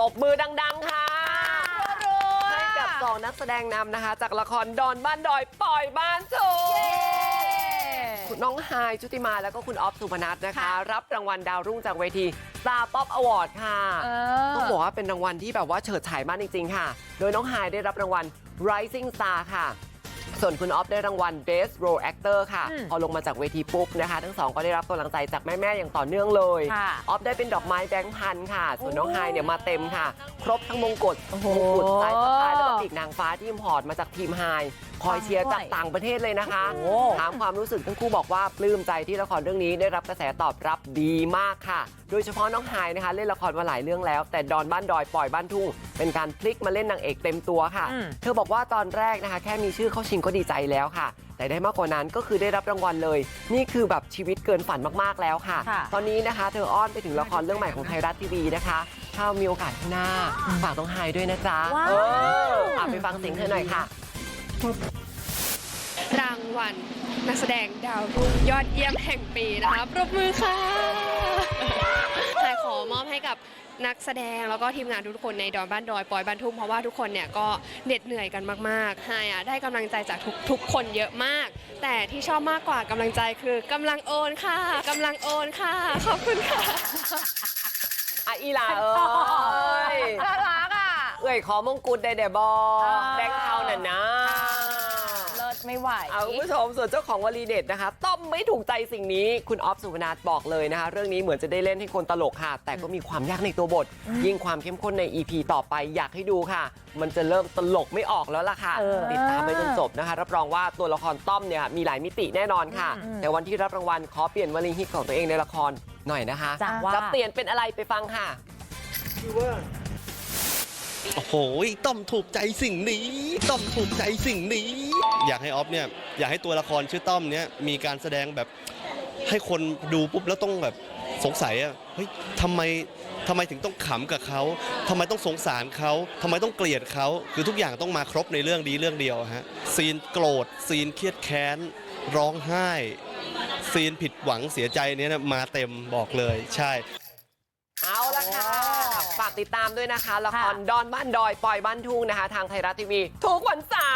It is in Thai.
ตบมือดัง ๆ ค่ะ ให้กับสองนักแสดงนำนะคะ จากละครดอนบ้านดอยปล่อยบ้านถูคุณน้องไฮายชุติมาแล้วก็คุณออฟสุพนัทนะคะ รับรางวัลดาวรุ่งจากเวที Star Pop Award ค่ะเออต้องบอกว่าเป็นรางวัลที่แบบว่าเฉิดฉายมากจริง ๆ ค่ะ โดยน้องไฮายได้รับรางวัล Rising Star ค่ะ ส่วนคุณออฟได้รางวัล Best Role Actor ค่ะอืมพอลงมาจากเวทีปุ๊บนะคะ ทั้งสองก็ได้รับกำลังใจจากแม่ ๆ อย่างต่อเนื่องเลยค่ะออฟได้เป็นดอกไม้แบงค์พันค่ะ ส่วนน้องไฮายเนี่ยมาเต็มค่ะ ครบทั้งมงกุฎโอ้โหมงกุฎสายสะพายแล้วก็ปีกนางฟ้าที่อิมพอร์ตมาจากทีมไฮคอยเชียร์จากต่างประเทศเลยนะคะโอ้ถามความรู้สึกทั้งคู่บอกว่าปลื้มใจที่ละครเรื่องนี้ได้รับกระแสตอบรับดีมากค่ะ โดยเฉพาะน้องไฮายนะคะ เล่นละครมาหลายเรื่องแล้ว แต่ดอนบ้านดอยปล่อยบ้านทุ่ง เป็นการพลิกมาเล่นนางเอกเต็มตัวค่ะอืมเธอบอกว่าตอนแรกนะคะ แค่มีชื่อเข้าชิงก็ดีใจแล้วค่ะ แต่ได้มากกว่านั้นก็คือได้รับรางวัลเลย นี่คือแบบชีวิตเกินฝันมากๆแล้วค่ะค่ะตอนนี้นะคะเธออ้อนไปถึงละครเรื่องใหม่ของไทยรัฐทีวีนะคะ ถ้ามีโอกาสข้างหน้าฝากน้องไฮายด้วยนะจ๊ะว้าวเอออะไปฟังเสียงเธอหน่อยค่ะ รางวัลนักแสดงดาวรุ่งยอดเยี่ยมแห่งปีนะคะปรบมือค่ะหายขอมอบให้กับ นักแสดงแล้วก็ทีมงานทุกคนในดอนบ้านดอยปอยบ้านทุ่งเพราะว่าทุกคนเนี่ยก็เหน็ดเหนื่อยกันมากๆไฮอะได้กำลังใจจากทุกทุกคนเยอะมาก แต่ที่ชอบมากกว่ากำลังใจคือกำลังโอนค่ะกำลังโอนค่ะขอบคุณค่ะอะอีหลาเอ้ยน่ารักอะ เอ้ยขอมงกุฎได้เดบออ่าแบงค์เทาน่ะนะเลิศ ไม่ไหว เอาคุณผู้ชมส่วนเจ้าของวลีเด็ดนะคะ ต้อมไม่ถูกใจสิ่งนี้ คุณออฟสุวนาถบอกเลยนะคะ เรื่องนี้เหมือนจะได้เล่นให้คนตลกค่ะ แต่ก็มีความยากในตัวบท ยิ่งความเข้มข้นใน EP ต่อไปอยากให้ดูค่ะ มันจะเริ่มตลกไม่ออกแล้วล่ะค่ะ เออ ติดตามไปจนจบนะคะรับรองว่าตัวละครต้อมเนี่ยมีหลายมิติแน่นอนค่ะอืมแต่วันที่รับรางวัลขอเปลี่ยนวลีฮิตของตัวเองในละครหน่อยนะคะจ้ะว่า จะเปลี่ยนเป็นอะไรไปฟังค่ะ โอ้โหต้อมถูกใจสิ่งนี้ต้อมถูกใจสิ่งนี้ อยากให้ออฟเนี่ยอยากให้ตัวละครชื่อต้อมเนี่ยมีการแสดงแบบให้คนดูปุ๊บแล้วต้องแบบสงสัยอะเฮ้ยทำไมทำไมถึงต้องขำกับเขาทำไมต้องสงสารเขาทำไมต้องเกลียดเขาคือทุกอย่างต้องมาครบในเรื่องดีเรื่องเดียวฮะซีนโกรธซีนเครียดแค้น ร้องไห้ ซีนผิดหวังเสียใจเนี่ยนะมาเต็มบอกเลยใช่ ฝากติดตามด้วยนะคะละครค่ะดอนบ้านดอยปล่อยบ้านทุ่งนะคะทางไทยรัฐทีวีทุกวันเสา